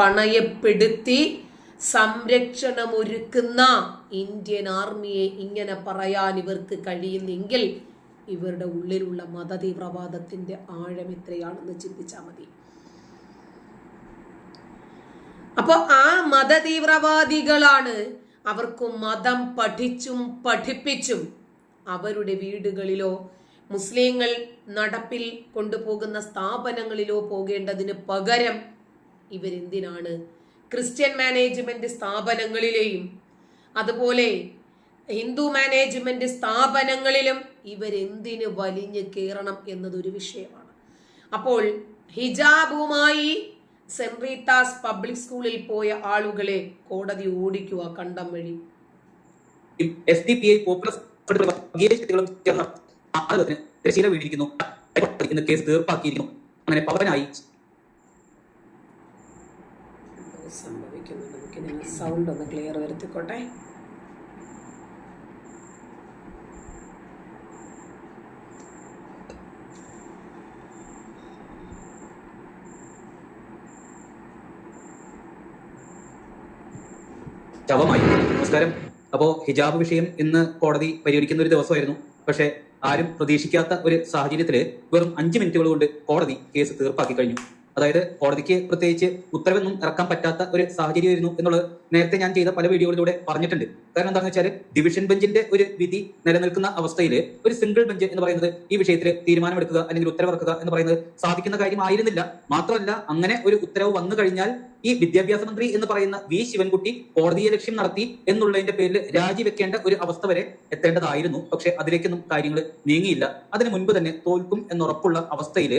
പണയപ്പെടുത്തി സംരക്ഷണമൊരുക്കുന്ന Indian ആർമിയെ ഇങ്ങനെ പറയാൻ ഇവർക്ക് കഴിയുന്നെങ്കിൽ ഇവരുടെ ഉള്ളിലുള്ള മതതീവ്രവാദത്തിന്റെ ആഴം എത്രയാണെന്ന് ചിന്തിച്ചാൽ മതി. അപ്പൊ ആ മതതീവ്രവാദികളാണ് അവർക്ക് മതം പഠിച്ചും പഠിപ്പിച്ചും അവരുടെ വീടുകളിലോ മുസ്ലിങ്ങൾ നടപ്പിൽ കൊണ്ടുപോകുന്ന സ്ഥാപനങ്ങളിലോ പോകേണ്ടതിന് പകരം ഇവരെന്തിനാണ്? ക്രിസ്ത്യൻ മാനേജ്മെന്റ് സ്ഥാപനങ്ങളിലെയും അതുപോലെ ഹിന്ദു മാനേജ്മെന്റ് സ്ഥാപനങ്ങളിലും ഇവരെന്തിന് വലിഞ്ഞ് കയറണം എന്നതൊരു വിഷയമാണ്. അപ്പോൾ ഹിജാബുമായി സെന്റ് പബ്ലിക് സ്കൂളിൽ പോയ ആളുകളെ കോടതി ഓടിക്കുക കണ്ടം വഴി. എസ് കേസ് അങ്ങനെ പവനായി സംഭവിക്കുന്നുണ്ട് നമുക്ക് ഞാൻ സൗണ്ട് ഒന്ന് ക്ലിയർ വരുത്തിക്കോട്ടെ. നമസ്കാരം. അപ്പോ ഹിജാബ് വിഷയം ഇന്ന് കോടതി പരിഗണിക്കുന്ന ഒരു ദിവസമായിരുന്നു. പക്ഷേ ആരും പ്രതീക്ഷിക്കാത്ത ഒരു സാഹചര്യത്തിൽ വെറും അഞ്ച് മിനിറ്റുകൾ കൊണ്ട് കോടതി കേസ് തീർപ്പാക്കി കഴിഞ്ഞു. അതായത് കോടതിക്ക് പ്രത്യേകിച്ച് ഉത്തരവൊന്നും ഇറക്കാൻ പറ്റാത്ത ഒരു സാഹചര്യമായിരുന്നു എന്നുള്ളത് നേരത്തെ ഞാൻ ചെയ്ത പല വീഡിയോകളിലൂടെ പറഞ്ഞിട്ടുണ്ട്. കാരണം എന്താണെന്ന് വെച്ചാൽ ഡിവിഷൻ ബെഞ്ചിന്റെ ഒരു വിധി നിലനിൽക്കുന്ന അവസ്ഥയിൽ ഒരു സിംഗിൾ ബെഞ്ച് എന്ന് പറയുന്നത് ഈ വിഷയത്തിൽ തീരുമാനമെടുക്കുക അല്ലെങ്കിൽ ഉത്തരവിറക്കുക എന്ന് പറയുന്നത് സാധിക്കുന്ന കാര്യമായിരുന്നില്ല. മാത്രമല്ല അങ്ങനെ ഒരു ഉത്തരവ് വന്നു കഴിഞ്ഞാൽ ഈ വിദ്യാഭ്യാസ മന്ത്രി എന്ന് പറയുന്ന വി ശിവൻകുട്ടി കോടതിയെ ലക്ഷ്യം നടത്തി എന്നുള്ളതിന്റെ പേരിൽ രാജിവെക്കേണ്ട ഒരു അവസ്ഥ വരെ എത്തേണ്ടതായിരുന്നു. പക്ഷെ അതിലേക്കൊന്നും കാര്യങ്ങൾ നീങ്ങിയില്ല. അതിനു മുൻപ് തന്നെ തോൽക്കും എന്നുറപ്പുള്ള അവസ്ഥയിൽ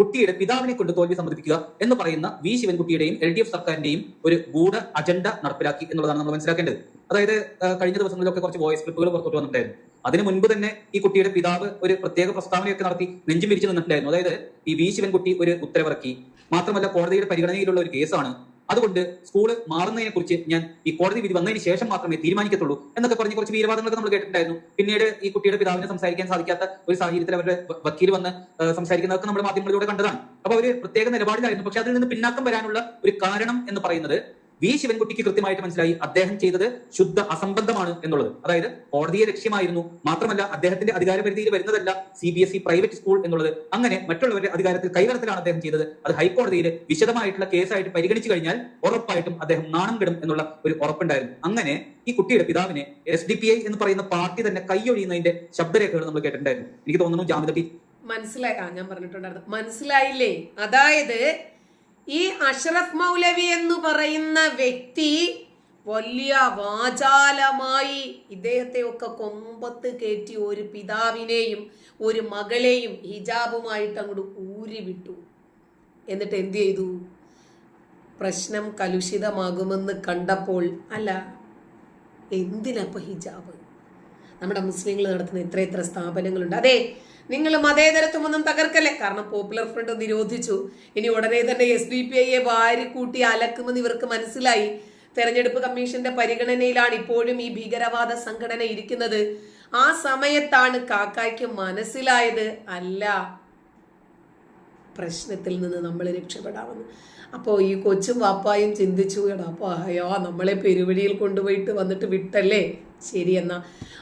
കുട്ടിയുടെ പിതാവിനെ കൊണ്ട് തോൽവി സമ്മതിപ്പിക്കുക എന്ന് പറയുന്ന വി ശിവൻകുട്ടിയുടെയും എൽ ഡി എഫ് സർക്കാരിന്റെയും ഒരു ഗൂഢ അജണ്ട നടപ്പിലാക്കി എന്നുള്ളതാണ് നമ്മൾ മനസ്സിലാക്കേണ്ടത്. അതായത് കഴിഞ്ഞ ദിവസങ്ങളിലൊക്കെ കുറച്ച് വോയിസ് ക്ലിപ്പുകൾ പുറത്തോട്ട് വന്നിട്ടുണ്ടായിരുന്നു. അതിനു മുൻപ് തന്നെ ഈ കുട്ടിയുടെ പിതാവ് ഒരു പ്രത്യേക പ്രസ്താവനയൊക്കെ നടത്തി നെഞ്ചും വിരിച്ചു നിന്നിട്ടുണ്ടായിരുന്നു. അതായത് ഈ വി ശിവൻകുട്ടി ഒരു ഉത്തരവിറക്കി. മാത്രമല്ല കോടതിയുടെ പരിഗണനയിലുള്ള ഒരു കേസാണ് അതുകൊണ്ട് സ്കൂൾ മാറുന്നതിനെ കുറിച്ച് ഞാൻ ഈ കോടതി വിധി വന്നതിന് ശേഷം മാത്രമേ തീരുമാനിക്കത്തുള്ളൂ എന്നൊക്കെ പറഞ്ഞ് കുറച്ച് വീരവാദങ്ങളൊക്കെ നമ്മൾ കേട്ടിട്ടുണ്ടായിരുന്നു. പിന്നീട് ഈ കുട്ടിയുടെ പിതാവിനെ സംസാരിക്കാൻ സാധിക്കാത്ത ഒരു സാഹചര്യത്തിൽ അവരുടെ വക്കീൽ വന്ന് സംസാരിക്കുന്നതൊക്കെ നമ്മൾ മാധ്യമങ്ങളിലൂടെ കണ്ടതാണ്. അപ്പൊ അവർ പ്രത്യേക നിലപാടിലായിരുന്നു. പക്ഷെ അതിൽ നിന്ന് പിന്നാക്കം വരാനുള്ള ഒരു കാരണം എന്ന് പറയുന്നത് വി ശിവൻകുട്ടിക്ക് കൃത്യമായിട്ട് മനസ്സിലായി അദ്ദേഹം ചെയ്തത് ശുദ്ധ അസംബന്ധമാണ് എന്നുള്ളത്. അതായത് കോടതിയെ ലക്ഷ്യമായിരുന്നു. മാത്രമല്ല അദ്ദേഹത്തിന്റെ അധികാരപരിധിയിൽ വരുന്നതല്ല C B S E private school എന്നുള്ളത്. അങ്ങനെ മറ്റുള്ളവരുടെ അധികാരത്തിൽ കൈവരത്തിലാണ് അദ്ദേഹം ചെയ്തത്. അത് ഹൈക്കോടതിയിൽ വിശദമായിട്ടുള്ള കേസായിട്ട് പരിഗണിച്ചു കഴിഞ്ഞാൽ ഉറപ്പായിട്ടും അദ്ദേഹം നാണം കെടും എന്നുള്ള ഒരു ഉറപ്പുണ്ടായിരുന്നു. അങ്ങനെ ഈ കുട്ടിയുടെ പിതാവിനെ എസ് ഡി പി ഐ എന്ന് പറയുന്ന പാർട്ടി തന്നെ കൈയൊഴിയുന്നതിന്റെ ശബ്ദരേഖകൾ നമ്മൾ കേട്ടിട്ടുണ്ടായിരുന്നു. എനിക്ക് തോന്നുന്നു ജാമിത ടി മനസ്സിലായി. ആ ഞാൻ പറഞ്ഞിട്ടുണ്ടായിരുന്നു. മനസ്സിലായില്ലേ? അതായത് ഈ അഷ്റഫ് മൗലവി എന്ന് പറയുന്ന വ്യക്തി വലിയ വാചാലമായി ഇദ്ദേഹത്തെ ഒക്കെ കൊമ്പത്ത് കയറ്റി ഒരു പിതാവിനെയും ഒരു മകളെയും ഹിജാബുമായിട്ട് അങ്ങോട്ട് ഊരി വിട്ടു എന്നിട്ട് എന്തു ചെയ്തു? പ്രശ്നം കലുഷിതമാകുമെന്ന് കണ്ടപ്പോൾ അല്ല എന്തിനപ്പോൾ ഹിജാബ്? നമ്മുടെ മുസ്ലിങ്ങൾ നടത്തുന്ന ഇത്ര ഇത്ര സ്ഥാപനങ്ങളുണ്ട്. അതെ നിങ്ങൾ മതേതരത്വമൊന്നും തകർക്കല്ലേ? കാരണം പോപ്പുലർ ഫ്രണ്ട് നിരോധിച്ചു. ഇനി ഉടനെ തന്നെ എസ് ഡി പി ഐയെ വാരി കൂട്ടി അലക്കുമെന്ന് ഇവർക്ക് മനസ്സിലായി. തെരഞ്ഞെടുപ്പ് കമ്മീഷന്റെ പരിഗണനയിലാണ് ഇപ്പോഴും ഈ ഭീകരവാദ സംഘടന ഇരിക്കുന്നത്. ആ സമയത്താണ് കാക്കായ്ക്ക് മനസ്സിലായത് അല്ല പ്രശ്നത്തിൽ നിന്ന് നമ്മൾ രക്ഷപ്പെടാമെന്ന്. അപ്പോൾ ഈ കൊച്ചും വാപ്പായും ചിന്തിച്ചു എടാ അയ്യോ നമ്മളെ പെരുവഴിയിൽ കൊണ്ടുപോയിട്ട് വന്നിട്ട് വിട്ടല്ലേ? ശരി എന്നാ.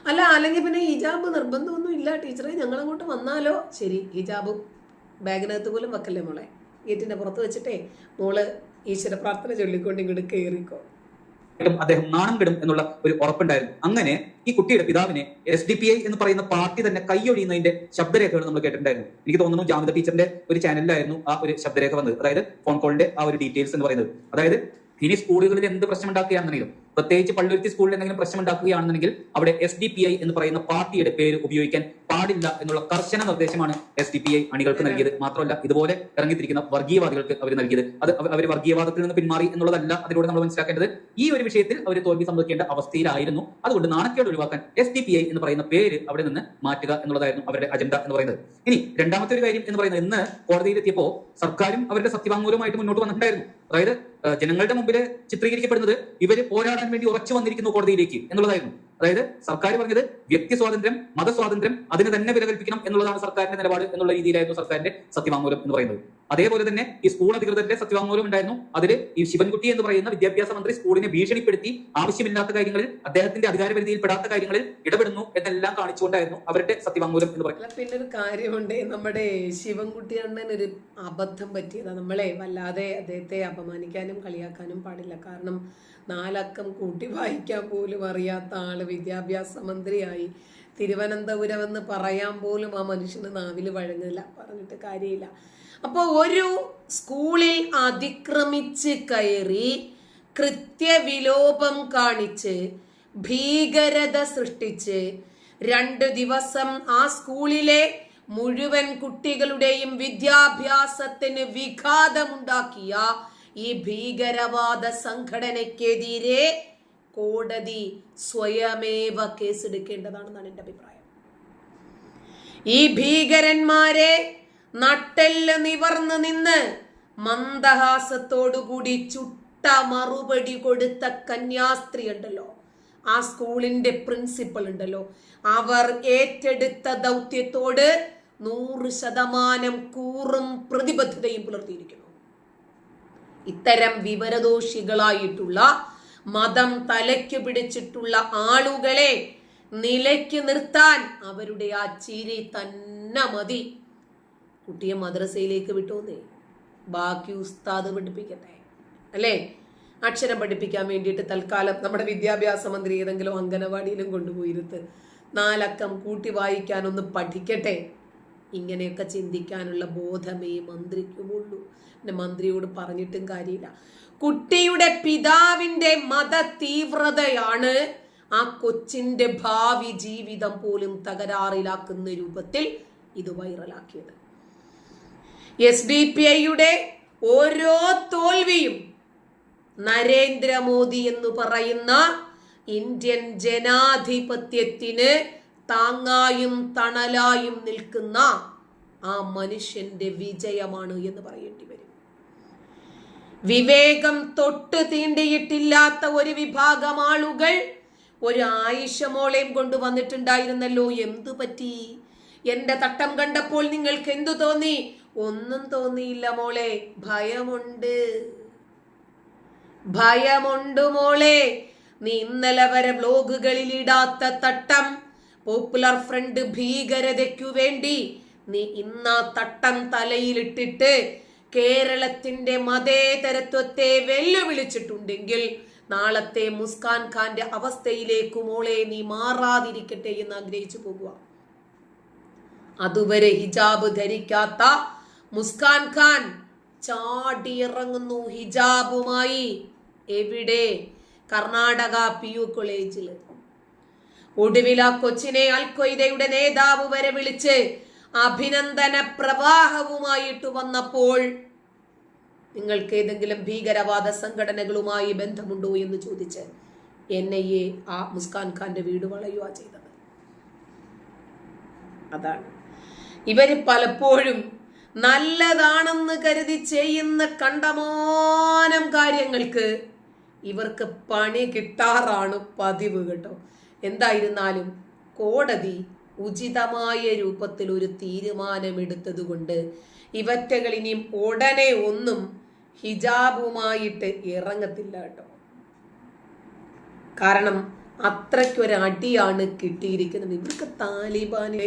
അല്ല അല്ലെങ്കിൽ പിന്നെ ഹിജാബ് നിർബന്ധമൊന്നും ഇല്ല ടീച്ചറെ. ഞങ്ങളങ്ങോട്ട് വന്നാലോ? ശരി ഹിജാബ് ബാഗിനകത്ത് പോലും വെക്കല്ലേ മോളെ? ഗേറ്റിന്റെ പുറത്ത് വെച്ചിട്ടേ മോൾ ഈശ്വര പ്രാർത്ഥന ചൊല്ലിക്കൊണ്ട് ഇങ്ങോട്ട് കയറിക്കോ അദ്ദേഹം നാണം കിടും എന്നുള്ള ഒരു ഉറപ്പുണ്ടായിരുന്നു. അങ്ങനെ ഈ കുട്ടിയുടെ പിതാവിനെ എസ് ഡി പി ഐ എന്ന് പറയുന്ന പാർട്ടി തന്നെ കൈയൊഴിയുന്നതിന്റെ ശബ്ദരേഖകൾ നമ്മൾ കേട്ടിട്ടുണ്ടായിരുന്നു. എനിക്ക് തോന്നുന്നു ജാമിത ടീച്ചറിന്റെ ഒരു ചാനലിലായിരുന്നു ആ ഒരു ശബ്ദരേഖ വന്നത്. അതായത് ഫോൺ കോളിന്റെ ആ ഒരു ഡീറ്റെയിൽസ് എന്ന് പറയുന്നത്. അതായത് ഇനി സ്കൂളുകളിൽ എന്ത് പ്രശ്നം ഉണ്ടാക്കുകയാണെന്നുണ്ടെങ്കിലും പ്രത്യേകിച്ച് പള്ളുരുത്തി സ്കൂളിൽ എന്തെങ്കിലും പ്രശ്നം ഉണ്ടാക്കുകയാണെന്നുണ്ടെങ്കിൽ അവിടെ എസ് ഡി പി ഐ എന്ന് പറയുന്ന പാർട്ടിയുടെ പേര് ഉപയോഗിക്കാൻ പാടില്ല എന്നുള്ള കർശന നിർദ്ദേശമാണ് എസ് ഡി പി ഐ അണികൾക്ക് നൽകിയത്. മാത്രമല്ല ഇതുപോലെ ഇറങ്ങിത്തിരിക്കുന്ന വർഗീയവാദികൾക്ക് അവർ നൽകിയത്. അത് അവർ വർഗീയവാദത്തിൽ നിന്ന് പിന്മാറി എന്നുള്ളതല്ല അതിലൂടെ നമ്മൾ മനസ്സിലാക്കേണ്ടത്. ഈ ഒരു വിഷയത്തിൽ അവർ തോൽവി സംഭവിക്കേണ്ട അവസ്ഥയിലായിരുന്നു. അതുകൊണ്ട് നാണക്കേട് ഒഴിവാക്കാൻ എസ് ഡി പി ഐ എന്ന് പറയുന്ന പേര് അവിടെ നിന്ന് മാറ്റുക എന്നുള്ളതായിരുന്നു അവരുടെ അജണ്ട എന്ന് പറയുന്നത്. ഇനി രണ്ടാമത്തെ ഒരു കാര്യം എന്ന് പറയുന്നത് ഇന്ന് കോടതിയിലെത്തിയപ്പോ സർക്കാരും അവരുടെ സത്യവാങ്മൂലമായിട്ട് മുന്നോട്ട് വന്നിട്ടുണ്ടായിരുന്നു. അതായത് ജനങ്ങളുടെ മുമ്പിൽ ചിത്രീകരിക്കപ്പെടുന്നത് ഇവർ പോരാടാൻ വേണ്ടി ഉറച്ചു വന്നിരിക്കുന്നു കോടതിയിലേക്ക് എന്നുള്ളതായിരുന്നു. അതായത് സർക്കാർ പറഞ്ഞത് വ്യക്തി സ്വാതന്ത്ര്യം മതസ്വാതന്ത്ര്യം അതിന് തന്നെ വില കൽപ്പിക്കണം എന്നുള്ളതാണ് സർക്കാരിന്റെ നിലപാട് എന്നുള്ള രീതിയിലായിരുന്നു സർക്കാരിന്റെ സത്യവാങ്മൂലം എന്ന് പറയുന്നത്. അതേപോലെ തന്നെ ഈ സ്കൂൾ അധികൃതരുടെ സത്യവാങ്മൂലം ഉണ്ടായിരുന്നു. അതിൽ ഈ ശിവൻകുട്ടി എന്ന് പറയുന്ന വിദ്യാഭ്യാസ മന്ത്രി സ്കൂളിനെ ഭീഷണിപ്പെടുത്തി ആവശ്യമില്ലാത്ത കാര്യങ്ങളിൽ അദ്ദേഹത്തിന്റെ അധികാരപരിധിയിൽ പെടാത്ത കാര്യങ്ങളിൽ ഇടപെടുന്നു എന്നെല്ലാം കാണിച്ചുകൊണ്ടായിരുന്നു അവരുടെ സത്യവാങ്മൂലം എന്ന് പറയുന്നത്. പിന്നെ ഒരു കാര്യമുണ്ട്. നമ്മുടെ ശിവൻകുട്ടി അണ്ണൻ ഒരു അബദ്ധം പറ്റിയതാ. നമ്മളെ വല്ലാതെ അദ്ദേഹത്തെ അപമാനിക്കാനും കളിയാക്കാനും പാടില്ല. കാരണം നാലക്കം കൂട്ടി വായിക്കാൻ പോലും അറിയാത്ത ആൾ വിദ്യാഭ്യാസ മന്ത്രിയായി തിരുവനന്തപുരം എന്ന് പറയാൻ പോലും ആ മനുഷ്യന് നാവിൽ വഴങ്ങില്ല പറഞ്ഞിട്ട് കാര്യമില്ല. അപ്പോൾ ഒരു സ്കൂളിൽ അതിക്രമിച്ച് കയറി കൃത്യവിലോപം കാണിച്ച് ഭീകരത സൃഷ്ടിച്ച് രണ്ട് ദിവസം ആ സ്കൂളിലെ മുഴുവൻ കുട്ടികളുടെയും വിദ്യാഭ്യാസത്തിന് വിഘാതമുണ്ടാക്കിയ ഈ ഭീകരവാദ സംഘടനയ്ക്കെതിരെ കോടതി സ്വയമേവ കേസെടുക്കേണ്ടതാണെന്നാണ് എന്റെ അഭിപ്രായം. ഈ ഭീകരന്മാരെ നട്ടെല്ല് നിവർന്ന് നിന്ന് മന്ദഹാസത്തോടുകൂടി ചുട്ട മറുപടി കൊടുത്ത കന്യാസ്ത്രീ ഉണ്ടല്ലോ. ആ സ്കൂളിന്റെ പ്രിൻസിപ്പൽ ഉണ്ടല്ലോ. അവർ ഏറ്റെടുത്ത ദൗത്യത്തോട് നൂറ് ശതമാനം കൂറും പ്രതിബദ്ധതയും പുലർത്തിയിരിക്കുന്നു. ഇത്തരം വിവരദോഷികളായിട്ടുള്ള മതം തലയ്ക്ക് പിടിച്ചിട്ടുള്ള ആളുകളെ നിലയ്ക്ക് നിർത്താൻ അവരുടെ ആ ചിരി തന്നെ മതി. കുട്ടിയെ മദ്രസയിലേക്ക് വിട്ടോന്നേ. ബാക്കി ഉസ്താദ് പഠിപ്പിക്കട്ടെ. അല്ലേ? അക്ഷരം പഠിപ്പിക്കാൻ വേണ്ടിയിട്ട് തൽക്കാലം നമ്മുടെ വിദ്യാഭ്യാസ മന്ത്രി ഏതെങ്കിലും അംഗനവാടിയിലും കൊണ്ടുപോയിരുത്ത് നാലക്കം കൂട്ടി വായിക്കാനൊന്ന് പഠിക്കട്ടെ. ഇങ്ങനെയൊക്കെ ചിന്തിക്കാനുള്ള ബോധമേ മന്ത്രിക്കുമുള്ളൂ. പിന്നെ മന്ത്രിയോട് പറഞ്ഞിട്ടും കാര്യമില്ല. കുട്ടിയുടെ പിതാവിന്റെ മത തീവ്രതയാണ് ആ കൊച്ചിന്റെ ഭാവി ജീവിതം പോലും തകരാറിലാക്കുന്ന രൂപത്തിൽ ഇത് വൈറലാക്കിയത്. എസ് ഡി പി ഐയുടെ ഓരോ തോൽവിയും നരേന്ദ്രമോദി എന്ന് പറയുന്ന ഇന്ത്യൻ ജനാധിപത്യത്തിന് താങ്ങായും തണലായും നിൽക്കുന്ന ആ മനുഷ്യന്റെ വിജയമാണ് എന്ന് പറയേണ്ടി വരും. വിവേകം തൊട്ട് തീണ്ടിയിട്ടില്ലാത്ത ഒരു വിഭാഗം ആളുകൾ ഒരു ആയിഷമോളെയും കൊണ്ടുവന്നിട്ടുണ്ടായിരുന്നല്ലോ എന്തു പറ്റി? എന്റെ തട്ടം കണ്ടപ്പോൾ നിങ്ങൾക്ക് എന്തു തോന്നി? ഒന്നും തോന്നിയില്ല മോളെ. ഭയമുണ്ട്. ഭയമുണ്ട് മോളെ. നീ ഇന്നലെ വരെ വ്ലോഗുകളിൽ ഇടാത്ത തട്ടം പോപ്പുലർ ഫ്രണ്ട് ഭീകരതയ്ക്കു വേണ്ടി നീ ഇന്നാ തട്ടം തലയിലിട്ടിട്ട് കേരളത്തിന്റെ മതേതരത്വത്തെ വെല്ലുവിളിച്ചിട്ടുണ്ടെങ്കിൽ നാളത്തെ മുസ്കാൻ ഖാന്റെ അവസ്ഥയിലേക്ക് മോളെ നീ മാറാതിരിക്കട്ടെ എന്ന് ആഗ്രഹിച്ചു പോകുക. അതുവരെ ഹിജാബ് ധരിക്കാത്ത മുസ്കാൻ ഖാൻ ചാടിയിറങ്ങുന്നു ഹിജാബുമായി. എവിടെ? കർണാടക പി യു കോളേജിൽ ഒടുവിൽ ആ കൊച്ചിനെ അൽക്കൊയ്ദയുടെ നേതാവ് വരെ വിളിച്ച് അഭിനന്ദന പ്രവാഹവുമായിട്ട് വന്നപ്പോൾ നിങ്ങൾക്ക് ഏതെങ്കിലും ഭീകരവാദ സംഘടനകളുമായി ബന്ധമുണ്ടോ എന്ന് ചോദിച്ച് എൻ ഐ എ ആ മുസ്കാൻ ഖാന്റെ വീട് വളയുക ചെയ്തത്. അതാണ്. ഇവർ പലപ്പോഴും നല്ലതാണെന്ന് കരുതി ചെയ്യുന്ന കണ്ടമാനം കാര്യങ്ങൾക്ക് ഇവർക്ക് പണി കിട്ടാറാണ് പതിവ് കേട്ടോ. എന്തായിരുന്നാലും കോടതി ഉചിതമായ രൂപത്തിൽ ഒരു തീരുമാനമെടുത്തത് കൊണ്ട് ഇവറ്റകൾ ഇനിയും ഉടനെ ഒന്നും ഹിജാബുമായിട്ട് ഇറങ്ങത്തില്ല കേട്ടോ. കാരണം അത്രയ്ക്കൊരടിയാണ് കിട്ടിയിരിക്കുന്നത്. ഇവർക്ക് താലിബാനെ